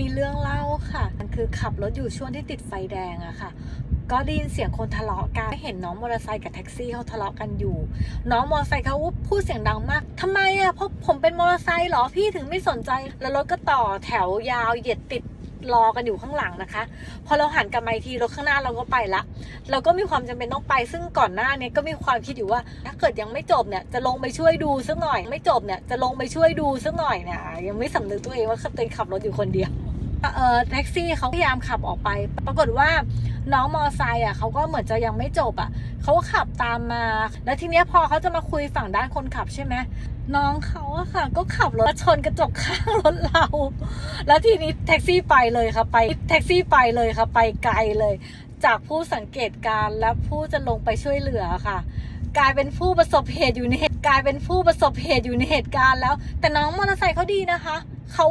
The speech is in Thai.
มีเรื่องเล่าค่ะ มันคือขับรถอยู่ช่วงที่ติดไฟแดงอะค่ะ ก็ได้ยินเสียงคนทะเลาะกันเห็นน้องมอเตอร์ไซค์กับแท็กซี่เขาทะเลาะกันอยู่ น้องมอเตอร์ไซค์เขาพูดเสียงดังมากทำไมอะเพราะผมเป็นมอเตอร์ไซค์เหรอพี่ถึงไม่สนใจ แล้วรถก็ต่อแถวยาวเหยียดติดรอกันอยู่ข้างหลังนะคะ พอเราหันกลับมาทีรถข้างหน้าเราก็ไปละ เราก็มีความจำเป็นต้องไป ซึ่งก่อนหน้าเนี้ก็มีความคิดอยู่ว่า ถ้าเกิดยังไม่จบเนี่ยจะลงไปช่วยดูสักหน่อย ไม่จบเนี่ยจะลงไปช่วยดูสักหน่อยเนี่ยยังไม่สำนึกตัวเองว่าตัวเองขับรถอยู่คนเดียว เออแท็กซี่เขาพยายามขับออกไป ปรากฏว่าน้องมอไซค์อะเขาก็เหมือนจะยังไม่จบอะเขาก็ขับตามมา แล้วทีเนี้ยพอเขาจะมาคุยฝั่งด้านคนขับใช่ไหมน้องเขาอะค่ะ ก็ขับรถชนกระจกข้างรถเรา แล้วทีนี้แท็กซี่ไปเลยค่ะไปแท็กซี่ไปเลยค่ะ ไปไกลเลย จากผู้สังเกตการณ์และผู้จะลงไปช่วยเหลือค่ะ กลายเป็นผู้ประสบเหตุอยู่ในเหตุกลายเป็นผู้ประสบเหตุอยู่ในเหตุการณ์แล้ว แต่น้องมอเตอร์ไซค์เขาดีนะคะเขา